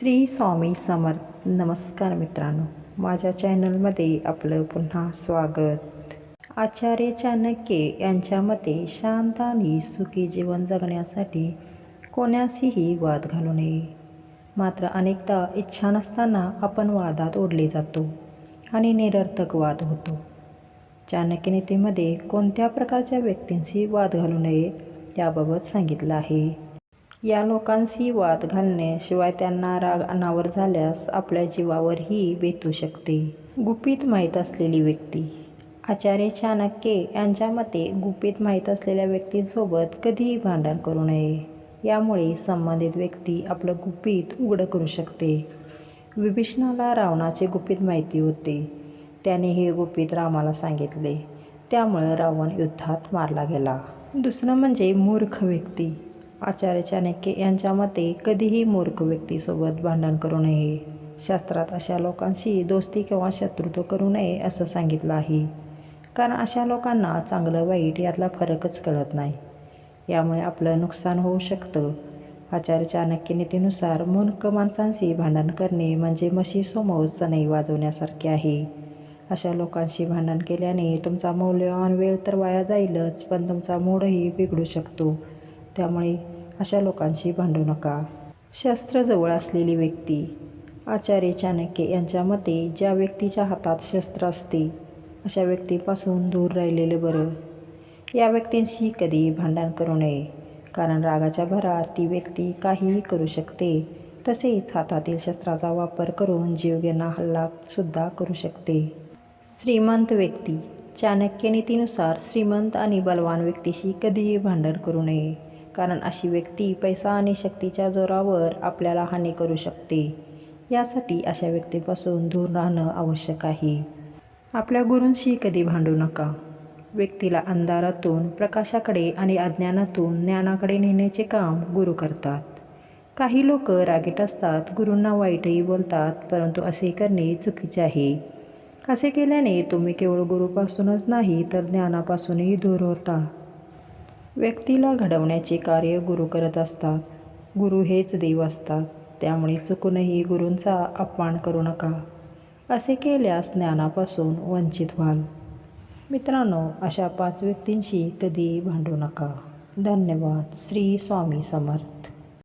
श्री स्वामी समर्थ. नमस्कार मित्रांनो. माझ्या चॅनलमध्ये आपलं पुन्हा स्वागत. आचार्य चाणक्य यांच्या मते शांत आणि सुखी जीवन जगण्यासाठी कोणाशीही वाद घालू नये. मात्र अनेकदा इच्छा नसताना आपण वादात ओढले जातो आणि निरर्थक वाद होतो. चाणक्य नीतीमध्ये कोणत्या प्रकारच्या व्यक्तींशी वाद घालू नये याबाबत सांगितलं आहे. या लोकांशी वाद घालण्याशिवाय त्यांना राग अनावर झाल्यास आपल्या जीवावरही बेतू शकते. गुपित माहीत असलेली व्यक्ती. आचार्य चाणक्य यांच्या मते गुपित माहीत असलेल्या व्यक्तींसोबत कधीही भांडण करू नये. यामुळे संबंधित व्यक्ती आपलं गुपित उघडं करू शकते. विभीषणाला रावणाचे गुपित माहिती होते. त्याने हे गुपित रामाला सांगितले. त्यामुळे रावण युद्धात मारला गेला. दुसरं म्हणजे मूर्ख व्यक्ती. आचार्य चाणक्य यांच्या मते कधीही मूर्ख व्यक्तीसोबत भांडण करू नये. शास्त्रात अशा लोकांशी दोस्ती किंवा शत्रुत्व करू नये असं सांगितलं आहे. कारण अशा लोकांना चांगलं वाईट यातला फरकच कळत नाही. यामुळे आपलं नुकसान होऊ शकतं. आचार्य चाणक्य नीतीनुसार मूर्ख माणसांशी भांडण करणे म्हणजे म्हशीसमोर सनई वाजवण्यासारखे आहे. अशा लोकांशी भांडण केल्याने तुमचा मौल्यवान वेळ तर वाया जाईलच पण तुमचा मूडही बिघडू शकतो. त्यामुळे अशा लोकांशी भांडू नका. शस्त्रजवळ असलेली व्यक्ती. आचार्य चाणक्य यांच्या मते ज्या व्यक्तीच्या हातात शस्त्र असते अशा व्यक्तीपासून दूर राहिलेलं बरं. या व्यक्तींशी कधीही भांडण करू नये कारण रागाच्या भरात ती व्यक्ती काहीही करू शकते तसेच हातातील शस्त्राचा वापर करून जीवघेणा हल्लासुद्धा करू शकते. श्रीमंत व्यक्ती. चाणक्य नीतीनुसार श्रीमंत आणि बलवान व्यक्तीशी कधीही भांडण करू नये. कारण अशी व्यक्ती पैसा आणि शक्तीच्या जोरावर आपल्याला हानी करू शकते. यासाठी अशा व्यक्तीपासून दूर राहणं आवश्यक आहे. आपल्या गुरूंशी कधी भांडू नका. व्यक्तीला अंधारातून प्रकाशाकडे आणि अज्ञानातून ज्ञानाकडे नेण्याचे काम गुरु करतात. काही लोक रागीट असतात गुरूंना वाईटही बोलतात परंतु असे करणे चुकीचे आहे. असे केल्याने तुम्ही केवळ गुरुपासूनच नाही तर ज्ञानापासूनही दूर होता. व्यक्तीला घडवण्याचे कार्य गुरु करत असतात. गुरु हेच देव असतात. त्यामुळे चुकूनही गुरूंचा अपमान करू नका. असे केल्यास ज्ञानापासून वंचित व्हाल. मित्रांनो अशा पाच व्यक्तींशी कधी भांडू नका. धन्यवाद. श्री स्वामी समर्थ.